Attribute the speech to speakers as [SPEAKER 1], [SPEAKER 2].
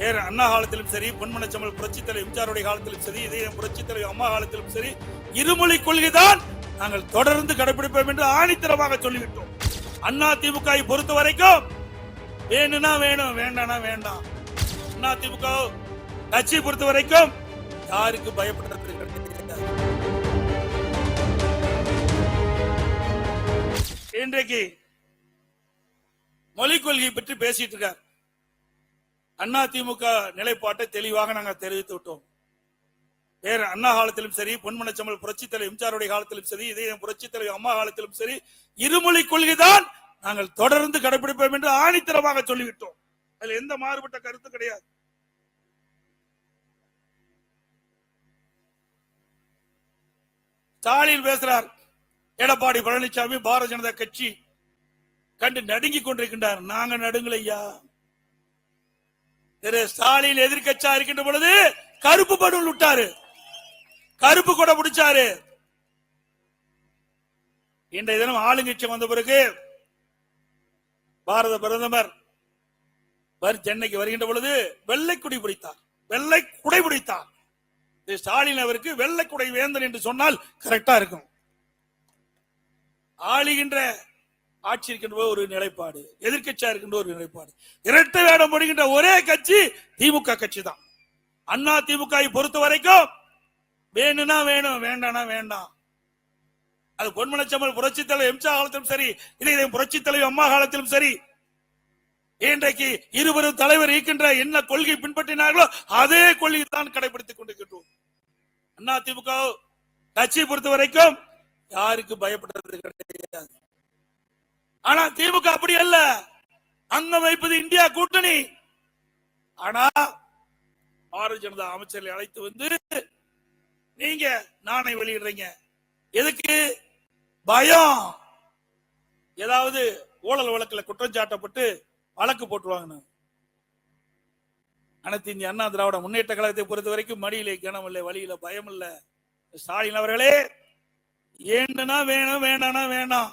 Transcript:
[SPEAKER 1] வேற அண்ணா காலத்திலும் சரி பொன்மனச்சமல் புரட்சித் தலைவர் எம்ஜிஆருடைய காலத்திலும் சரி இதே புரட்சித் தலைவர் அம்மா காலத்திலும் சரி இருமொழி கொள்கைதான் நாங்கள் தொடர்ந்து கடைபிடிப்போம் என்று ஆணித்தரமாக சொல்லிவிட்டோம். அண்ணா திமுக பொறுத்த வரைக்கும் வேணும்னா வேணும் வேண்டாம்னா வேண்டாம். அண்ணா திமுக கட்சியை பொறுத்த வரைக்கும் யாருக்கு பயப்படுறது இன்றைக்கு மொழிக் கொள்கை பற்றி பேசிட்டு இருக்கார். அண்ணா திமுக நிலைப்பாட்டை தெளிவாக நாங்கள் தெரிவித்து விட்டோம். வேற அண்ணா காலத்திலும் சரி பொன்மனச்சமல் புரட்சி தலைவர் எம்ஜிஆருடைய காலத்திலும் சரி இதே புரட்சி தலைவர் அம்மா காலத்திலும் சரி இருமொழி கொள்கைதான் நாங்கள் தொடர்ந்து கடைபிடிப்போம் என்று ஆணித்தரமாக சொல்லிவிட்டோம். அதுல எந்த மாறுபட்ட கருத்து கிடையாது. ஸ்டாலின் பேசுறார் எடப்பாடி பழனிசாமி பாரதிய ஜனதா கட்சி கண்டு நடுங்கிக் கொண்டிருக்கின்றார். நாங்க நடுங்கலையா? திரு ஸ்டாலின் எதிர்கட்சா இருக்கின்ற பொழுது கருப்பு படம் விட்டாரு. கருப்பு கூட பிடிச்சாரு. இன்றைய தினம் ஆளுங்கட்சி வந்த பிறகு பாரத பிரதமர் வரு- சென்னைக்கு வருகின்ற பொழுது வெள்ளை குடி பிடித்தார். வெள்ளை குடை பிடித்தார் ஸ்டாலின் அவருக்கு வெள்ளை குடை வேந்தன் என்று சொன்னால் கரெக்டா இருக்கும். ஆளுகின்ற ஆட்சி இருக்கின்ற ஒரு நிலைப்பாடு எதிர்க்கட்சியா இருக்கின்ற ஒரு நிலைப்பாடு. இரட்டை வேடம் போடுகின்ற ஒரே கட்சி திமுக கட்சி தான். அண்ணா திமுக பொறுத்த வரைக்கும் வேணும்னா வேணும் வேண்டாம்னா வேண்டாம். அது பொன்மனச்சம்மல் புரட்சி தலைவர் எம்ஜா காலத்திலும் சரி இதை புரட்சி தலைவர் அம்மா காலத்திலும் சரி இன்றைக்கு இருவரும் தலைவர் இருக்கின்ற என்ன கொள்கை பின்பற்றினார்களோ அதே கொள்கை தான் கடைபிடித்துக் கொண்டிருக்கின்றோம். அண்ணா திமுக கட்சியை பொறுத்த வரைக்கும் யாருக்கு பயப்படுறது கிடையாது. ஆனா திமுக அப்படி அல்ல. அங்கம் வைப்பது இந்தியா கூட்டணி. ஆனா பாரதிய ஜனதா அமைச்சர்களை அழைத்து வந்து நீங்க நாணை வெளியிடுறீங்க. எதுக்கு? பயம். ஏதாவது ஊழல் வழக்குல குற்றம் சாட்டப்பட்டு வழக்கு போட்டுருவாங்க அனைத்து இந்திய அண்ணா திராவிட முன்னேற்ற கழகத்தை பொறுத்த வரைக்கும் மடியிலே கனம் இல்லை வழியில பயம் இல்லை. ஸ்டாலின் அவர்களே ஏண்டுனா வேணும் வேண்டானா வேணாம்.